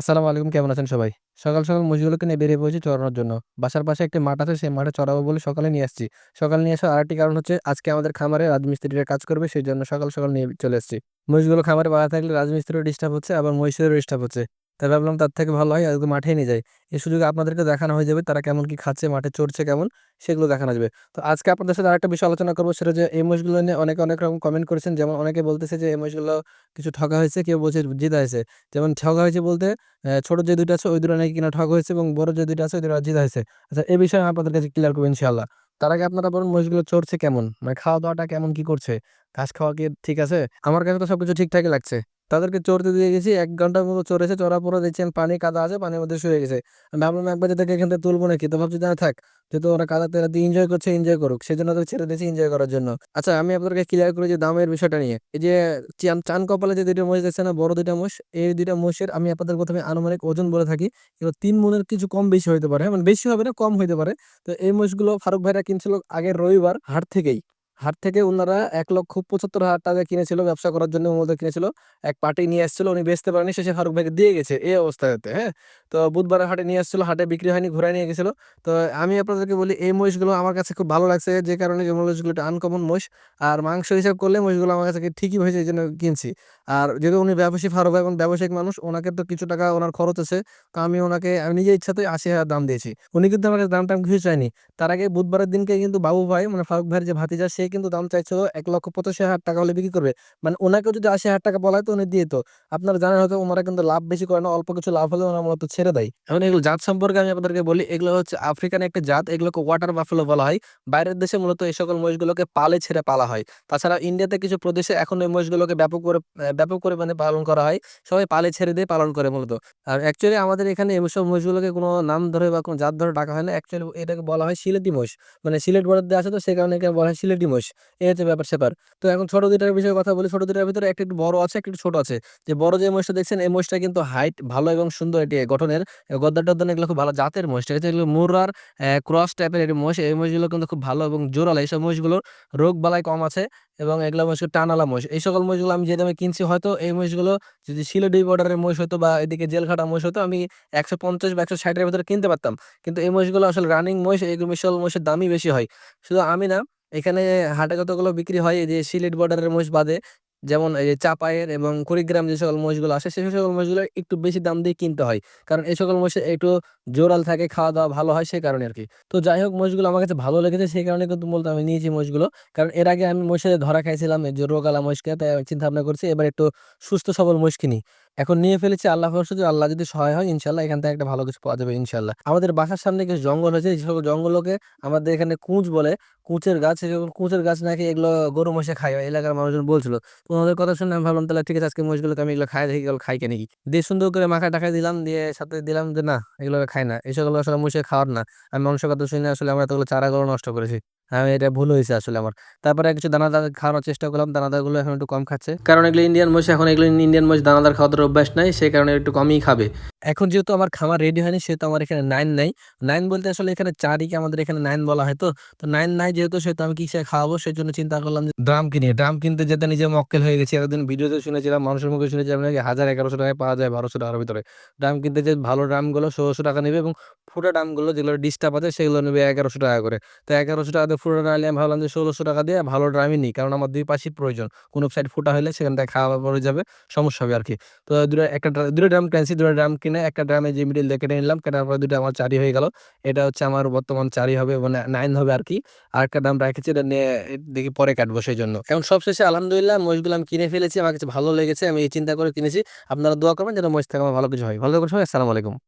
আসসালামু আলাইকুম কেমন আছেন সবাই? সকাল, সকাল মুরগিগুলোকে নিয়ে বেরিয়ে পড়েছি চড়ানোর জন্য। বাসার পাশে একটি মাঠ আছে সেই মাঠে চড়াবো বলে সকালে নিয়ে আসছি। সকালে নিয়ে আসার আরেকটি কারণ হচ্ছে আজকে আমাদের খামারে রাজমিস্ত্রিরা কাজ করবে সেই জন্য সকাল, সকাল নিয়ে চলে এসেছি। মহিষগুলো খামারে বাঁধা থাকলে রাজমিস্ত্রিও ডিস্টার্ব হচ্ছে আবার মহিষেরও ডিস্টার্ব হচ্ছে। তাই ভাবলাম তার থেকে ভালো হয় আজকে মাঠেই নিয়ে যাই। এই সুযোগে আপনাদেরকে দেখানো হয়ে যাবে তারা কেমন কি খাচ্ছে, মাঠে চড়ছে কেমন সেগুলো দেখানো যাবে। তো আজকে আপনাদের সাথে আরেকটা বিষয় আলোচনা করব সেটা যে এই মহিষগুলো নিয়ে অনেকে অনেক রকম কমেন্ট করেছেন। যেমন অনেকে বলতেছে যে এই মহিষগুলো কিছু ঠকা হয়েছে, কেউ বলছে জিতা হয়েছে। যেমন ঠকা হয়েছে বলতে ছোট যে ২ টা আছে ওই দুটো নাকি কিনা ঠক হয়েছে এবং বড় যে ২ টা আছে ওই দুটো জিতা হয়েছে। আচ্ছা এই বিষয়ে আপনাদের কাছে ক্লিয়ার করব ইনশাআল্লাহ। তার আগে আপনারা বলুন মহিষগুলো চড়ছে কেমন? মানে খাওয়া-দাওয়াটা কেমন কি করছে? ঘাস খাওয়া কি ঠিক আছে? আমার কাছে তো সবকিছু ঠিকঠাকই লাগছে। তাদেরকে চরতে দিয়ে গেছি এক ঘণ্টার মতো চরেছে। চরার পরে দেখছি আমি পানি কাদা আছে, পানির মধ্যে শুয়ে গেছে। আমি ভাবলাম একবার এদেরকে এখান থেকে তুলবো নাকি? তো ভাবছি না থাক। যেহেতু ওরা কাদা কাদাতে রাতে এনজয় করছে, এনজয় করুক। সেজন্য ওদের ছেড়ে দিয়েছি এনজয় করার জন্য। আচ্ছা আমি আপনাদেরকে ক্লিয়ার করি যে দামের বিষয়টা নিয়ে। এই যে চান কপালে যে ২ টা মহিষ দেখছেন না বড় ২ টা মোষ, এই ২ টা মোষের আমি আপনাদের প্রথমে আনুমানিক ওজন বলে থাকি। এগুলো তিন মনের কিছু কম বেশি হইতে পারে। মানে বেশি হবে না, কম হইতে পারে। তো এই মোষগুলো ফারুক ভাইরা কিনছিল আগের রবিবার হাট থেকেই। হাট থেকে উনারা ১,৭৫,০০০ টাকায় কিনেছিল ব্যবসা করার জন্য ওদের কিনেছিল। এক পার্টি নিয়ে এসেছিল উনি বেচতে পারেনি শেষে ফারুক ভাইকে দিয়ে গেছে এই অবস্থাতে, হ্যাঁ? তো বুধবারে হাটে নিয়ে এসেছিল, হাটে বিক্রি হয়নি ঘুরায় নিয়ে গেছিল। তো আমি আপনাদেরকে বলি এই মহিষগুলো আমার কাছে খুব ভালো লাগছে যে কারণে যে মহিষগুলো একটা আনকমন মহিষ। আর মাংস হিসাব করলে মহিষগুলো আমার কাছে ঠিকই হয়েছে এই জন্য কিনছি। আর যেহেতু উনি ব্যবসায়ী ফারুক ভাই এবং ব্যবসায়িক মানুষ ওনাকে তো কিছু টাকা ওনার খরচ আছে। তো আমি ওনাকে আমি নিজের ইচ্ছাতেই ৮০,০০০ দাম দিয়েছি। উনি কিন্তু আমার কাছে দাম-টাম কিছু চায়নি। তার আগে বুধবারের দিনকে কিন্তু বাবু ভাই মানে ফারুক ভাইয়ের যে ভাতিজা সে কিন্তু দাম চাইছিল ৳১,৮৫,০০০ হলে বিক্রি করবে। মানে উনাকেও যদি ৳৮০,০০০ বলা হয় তো উনি দিয়ে তো আপনারা জানেন হয়তো ওনারা কিন্তু লাভ বেশি করে না। অল্প কিছু লাভ হলে ওনারা মূলত ছেড়ে দেয়। এখন এগুলো জাত সম্পর্কে আমি আপনাদেরকে বলি, এগুলো হচ্ছে আফ্রিকান একটা জাত। এগুলোকে ওয়াটার বাফেলো বলা হয়। বাইরের দেশে মূলত এই সকল মহিষগুলোকে পালে ছেড়ে পালা হয়। তাছাড়া ইন্ডিয়াতে কিছু প্রদেশে এখন এই মহিষগুলোকে ব্যাপক করে ব্যাপক করে মানে পালন করা হয়। সবাই পালে ছেড়ে দিয়ে পালন করে মূলত। আর অ্যাকচুয়ালি আমাদের এখানে এসব মহিষগুলোকে কোনো নাম ধরে বা কোনো জাত ধরে ডাকা হয় না। অ্যাকচুয়ালি এটাকে বলা হয় সিলেটি মহিষ। মানে সিলেট বর্ডার দিয়ে আছে তো সে কারণে একে বলা হয় সিলেটি মহিষ। এই হচ্ছে ব্যাপার-স্যাপার। তো এখন ছোট ২ টার বিষয়ে কথা বলি। ছোট ২ টার ভিতরে একটা একটু বড় আছে, একটা ছোট আছে। যে বড় যে মহিষটা দেখছেন এই মহিষটা কিন্তু হাইট ভালো এবং সুন্দর এটি গঠনের। গদ্দা-টদ্দা এগুলো খুব ভালো জাতের মহিষ। ঠিক আছে? এগুলো মুর্রার ক্রস টাইপের এটি মহিষ। এই মহিষগুলো কিন্তু খুব ভালো এবং জোরালো। এইসব মহিষগুলোর রোগ-বালাই কম আছে এবং এগুলা মহিষ টানালা মহিষ। এই সকল মহিষগুলো আমি যে দামে কিনছি হয়তো এই মহিষগুলো যদি সিলেটি বর্ডারের মহিষ হতো বা এদিকে জেলখাটা মহিষ হতো আমি ১৫০ বা ১৬০ এর ভিতরে কিনতে পারতাম। কিন্তু এই মহিষগুলো আসলে রানিং মহিষ এই মিশাল মহিষের দামই বেশি হয়। শুধু আমি না এখানে হাটে যতগুলো বিক্রি হয় এই যে সিলেট বর্ডারের মহিষ বাদে যেমন এই যে চাপায়ের এবং কুড়িগ্রাম যে সকল মহিষগুলো আসে সেই সকল মহিষগুলো একটু বেশি দাম দিয়ে কিনতে হয়। কারণ এই সকল মহিষে একটু জোরাল থাকে, খাওয়া-দাওয়া ভালো হয় সে কারণে আর কি তো যাই হোক মহিষগুলো আমার কাছে ভালো লেগেছে সেই কারণে কিন্তু মূলত আমি নিয়েছি মহিষগুলো। কারণ এর আগে আমি মহিষের ধরা খাইছিলাম যে রোগালা মহিষকে তাই চিন্তা ভাবনা করছি এবার একটু সুস্থ সবল মহিষ কিনি। এখন নিয়ে ফেলেছি আল্লাহ ভরসা আল্লাহ যদি সহায় হয়, ইনশাল্লাহ এখান থেকে একটা ভালো কিছু পাওয়া যাবে, ইনশাল্লাহ আমাদের বাসার সামনে কিছু জঙ্গল হয়েছে যে সকল জঙ্গলকে আমাদের এখানে কুঁচ বলে। কুঁচের গাছ কুঁচের গাছ নাকি এগুলো গরু মহিষে খায়, এলাকার মানুষজন বলছিল। তো ওনাদের কথা শুনে আমি ভাবলাম, তাহলে ঠিক আছে, আজকে মহিষগুলোকে আমি এগুলো খাই দেখি, এগুলো খাই কিনা কি। দিয়ে সুন্দর করে মাখায়-টাখায় দিলাম, দিয়ে সাথে দিলাম যে, না এগুলো খায় না। সকল আসলে মহিষের খাওয়ার না। আমি মানুষের কথা শুনে আসলে আমরা এতগুলো চারাগুলো নষ্ট করেছি। আমি এটা ভুল হয়েছে আসলে আমার। তারপরে কিছু দানাদার খাওয়ানোর চেষ্টা করলাম। দানাদারগুলো এখন একটু কম খাচ্ছে। কারণ এগুলো ইন্ডিয়ান মোষ এখন এগুলো ইন্ডিয়ান মহিষ দানাদার খাওয়ার অভ্যাস নাই। সেই কারণে একটু কমই খাবে। এখন যেহেতু আমার খামার রেডি হয়নি সেহেতু আমার এখানে নাইন নাই। নাইন বলতে আসলে এখানে চারিকে আমাদের এখানে নাইন বলা হয় তো। তো নাইন নাই যেহেতু সেহেতু আমি কিসে খাওয়াবো সেই জন্য চিন্তা করলাম যে ড্রাম কিনি। ড্রাম কিনতে যেতে নিজে মক্কেল হয়ে গেছি। এতদিন ভিডিওতে শুনেছিলাম মানুষের মুখে শুনেছিলাম নাকি হাজার এগারোশো টাকায় পাওয়া যায় বারোশো টাকার ভিতরে। ড্রাম কিনতে যে ভালো ড্রামগুলো ষোলোশো টাকা নেবে এবং ফুটা ড্রামগুলো যেগুলো ডিস্টার্ব আছে সেগুলো নেবে এগারোশো টাকা করে। তো এগারোশো টাকা দিয়ে ফুটা না আমি ভাবলাম যে ষোলোশো টাকা দিয়ে ভালো ড্রামই নিই। কারণ আমার ২ পাশেই প্রয়োজন। কোনো সাইড ফুটা হলে সেখানটায় খাওয়া পড়ে যাবে, সমস্যা হবে আর কি তো দুটো একটা ২ ড্রাম কিনছি। দুটো ড্রাম কিনে একটা ড্রামে যে মিডিল দিয়ে কেটে নিলাম। কেটার পরে দুটো আমার চারি হয়ে গেল। এটা হচ্ছে আমার বর্তমান চারি হবে মানে নাইন হবে আর কি আর একটা ড্রাম রাখেছি, এটা নিয়ে দেখি পরে কাটবো সেই জন্য এখন সবশেষে আলহামদুলিল্লাহ মহিষগুলো আমি কিনে ফেলেছি। আমার কাছে ভালো লেগেছে। আমি এই চিন্তা করে কিনেছি। আপনারা দোয়া করবেন যেন মহিষ থেকে আমার ভালো কিছু হয়। ভালো করে সবাই। আসসালামু আলাইকুম।